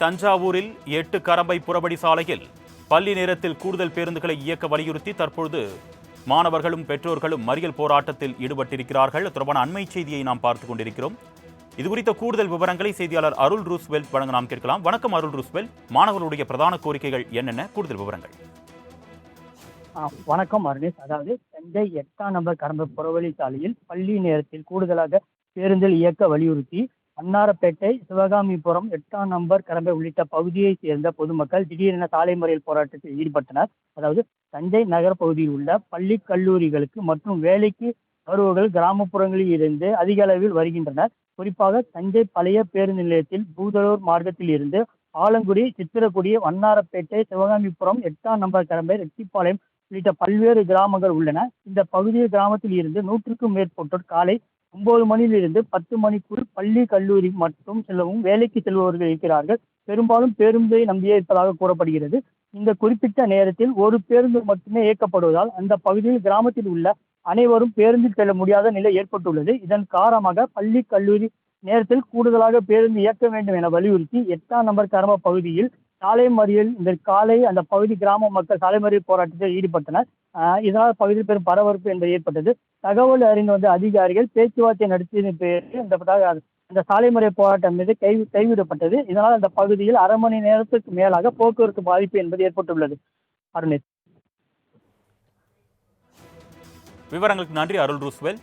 தஞ்சாவூரில் எட்டு கரம்பை புறவடி சாலையில் பள்ளி நேரத்தில் கூடுதல் பேருந்துகளை இயக்க வலியுறுத்தி தற்பொழுது மாணவர்களும் பெற்றோர்களும் மறியல் போராட்டத்தில் ஈடுபட்டிருக்கிறார்கள். தொடர்பான அண்மை செய்தியை நாம் பார்த்து கொண்டிருக்கிறோம். இது குறித்த கூடுதல் விவரங்களை செய்தியாளர் அருள் ரூஸ்வெல் வழங்க நாம் கேட்கலாம். வணக்கம் அருள் ரூஸ்வெல் மாணவர்களுடைய பிரதான கோரிக்கைகள் என்னென்ன? கூடுதல் விவரங்கள். வணக்கம் அருணேஷ். அதாவது தஞ்சை எட்டாம் நம்பர் கரம்பு புறவழி சாலையில் பள்ளி நேரத்தில் கூடுதலாக பேருந்தில் இயக்க வலியுறுத்தி அன்னாரப்பேட்டை சிவகாமிபுரம் எட்டாம் நம்பர் கரம்பை உள்ளிட்ட பகுதியைச் சேர்ந்த பொதுமக்கள் திடீரென சாலை மறியல் போராட்டத்தில் ஈடுபட்டனர். அதாவது தஞ்சை நகர பகுதியில் உள்ள பள்ளி கல்லூரிகளுக்கு மற்றும் வேலைக்கு வருபவர்கள் கிராமப்புறங்களில் இருந்து அதிக அளவில் வருகின்றனர். குறிப்பாக தஞ்சை பழைய பேருந்து நிலையத்தில் பூதலூர் மார்க்கத்தில் இருந்து ஆலங்குடி சித்திரக்குடி வண்ணாரப்பேட்டை சிவகாமிபுரம் எட்டாம் நம்பர் கரம்பை ரெட்டிப்பாளையம் உள்ளிட்ட பல்வேறு கிராமங்கள் உள்ளன. இந்த பகுதியில் கிராமத்தில் இருந்து நூற்றுக்கும் மேற்பட்டோர் காலை ஒன்பது மணியிலிருந்து பத்து மணிக்குள் பள்ளி கல்லூரி மற்றும் செல்லவும் வேலைக்கு செல்பவர்கள் இருக்கிறார்கள். பெரும்பாலும் பேருந்தை நம்பியே இருப்பதாக கூறப்படுகிறது. இந்த குறிப்பிட்ட நேரத்தில் ஒரு பேருந்து மட்டுமே இயக்கப்படுவதால் அந்த பகுதியில் கிராமத்தில் உள்ள அனைவரும் பேருந்தில் செல்ல முடியாத நிலை ஏற்பட்டுள்ளது. இதன் காரணமாக பள்ளி கல்லூரி நேரத்தில் கூடுதலாக பேருந்து இயக்க வேண்டும் என வலியுறுத்தி எட்டாம் நம்பர் கரம பகுதியில் சாலை மறியல் இந்த காலை அந்த பகுதி கிராம மக்கள் சாலை மறியல் போராட்டத்தில் ஈடுபட்டனர். இதனால் பகுதியில் பெரும் பரபரப்பு என்பது ஏற்பட்டது. தகவல் அறிந்து வந்த அதிகாரிகள் பேச்சுவார்த்தை நடத்தியதன் பேரில் இந்த அந்த சாலை முறை போராட்டம் மீது கை கைவிடப்பட்டது. இதனால் அந்த பகுதியில் அரை மணி நேரத்துக்கு மேலாக போக்குவரத்து பாதிப்பு என்பது ஏற்பட்டுள்ளது. அருணேஷ் விவரங்களுக்கு நன்றி அருள் ரூஸ்வெல்.